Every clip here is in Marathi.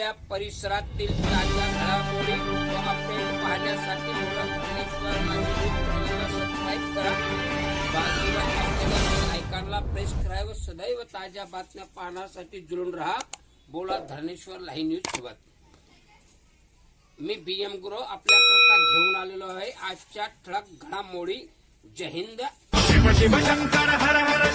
आपल्या परिसरातील ताज्या घडामोडी व अपडेट पाहण्यासाठी मुलं सबस्क्राईब करा. बाजूला असलेल्या आयकॉनला प्रेस करा व सदैव ताज्या बातम्या पाहण्यासाठी जुळून राहा. बोला धरणेश्वर लाईव्ह न्यूज सोबत. मी बी एम गुरु आपल्याकरता घेऊन आलेलो आहे. आजच्या ठळक घडामोडी. जय हिंद. शिव शिव शंकर हर हर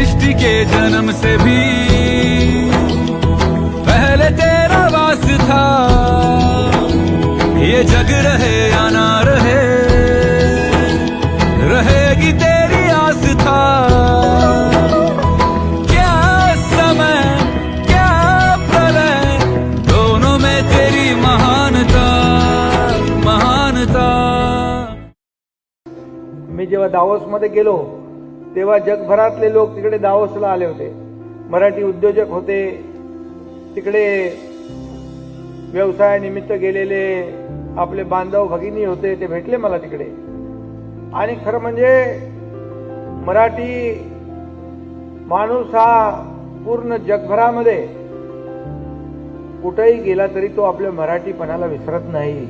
सृष्टि के जन्म से भी पहले तेरा वास था। ये जग रहे या ना रहे रहेगी तेरी आस था। क्या समय क्या प्रलय दोनों में तेरी महानता महानता। मी जेव्हा दावोसमध्ये गेलो तेव्हा जगभरातले लोक तिकडे दावोसला आले होते. मराठी उद्योजक होते. तिकडे व्यवसायानिमित्त गेलेले आपले बांधव भगिनी होते ते भेटले मला तिकडे. आणि खरं म्हणजे मराठी माणूस हा पूर्ण जगभरामध्ये कुठेही गेला तरी तो आपल्या मराठीपणाला विसरत नाही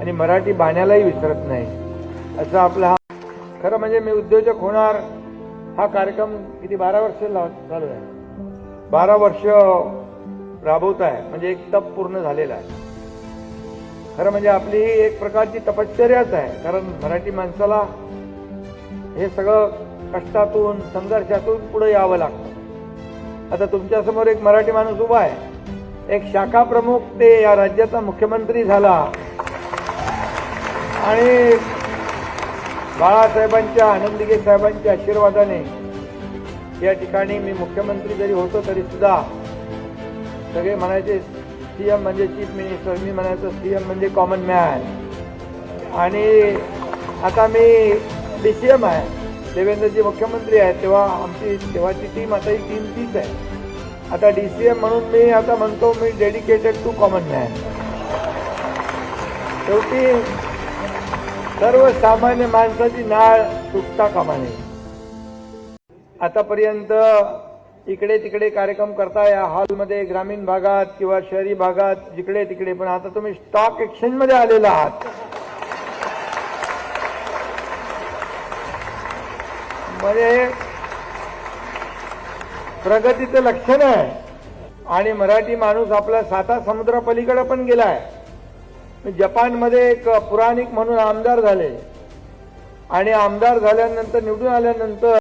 आणि मराठी बाण्यालाही विसरत नाही. असं आपला हा खरं म्हणजे मी उद्योजक होणार. हा कार्यक्रम किती बारा वर्ष चालू आहे. बारा वर्ष राबवत आहे. म्हणजे एक तप पूर्ण झालेला आहे. खरं म्हणजे आपली ही एक प्रकारची तपश्चर्याच आहे. कारण मराठी माणसाला हे सगळं कष्टातून संघर्षातून पुढे यावं लागतं. आता तुमच्यासमोर एक मराठी माणूस उभा आहे. एक शाखा प्रमुख ते या राज्याचा मुख्यमंत्री झाला. आणि बाळासाहेबांच्या आनंदगे साहेबांच्या आशीर्वादाने या ठिकाणी मी मुख्यमंत्री जरी होतो तरी सुद्धा सगळे म्हणायचे सीएम म्हणजे चीफ मिनिस्टर. मी म्हणायचो सीएम म्हणजे कॉमन मॅन आणि आता मी डी सी एम आहे देवेंद्रजी मुख्यमंत्री आहेत तेव्हा आमची तेव्हाची टीम आता ही टीम तीच आहे. आता डी सी एम म्हणून मी आता म्हणतो मी डेडिकेटेड टू कॉमन मॅन शेवटी सर्वसामान्य माणसाची नाळ तुटता कामा नये. आतापर्यंत इकडे तिकडे कार्यक्रम करता या हॉलमध्ये ग्रामीण भागात किंवा शहरी भागात जिकडे तिकडे पण आता तुम्ही स्टॉक एक्सचेंजमध्ये आलेला आहात. म्हणजे प्रगतीचं लक्षण आहे. आणि मराठी माणूस आपला साता समुद्रापलीकडे पण गेलाय. जपानमध्ये एक पुराणिक म्हणून आमदार झाले. आणि आमदार झाल्यानंतर निवडून आल्यानंतर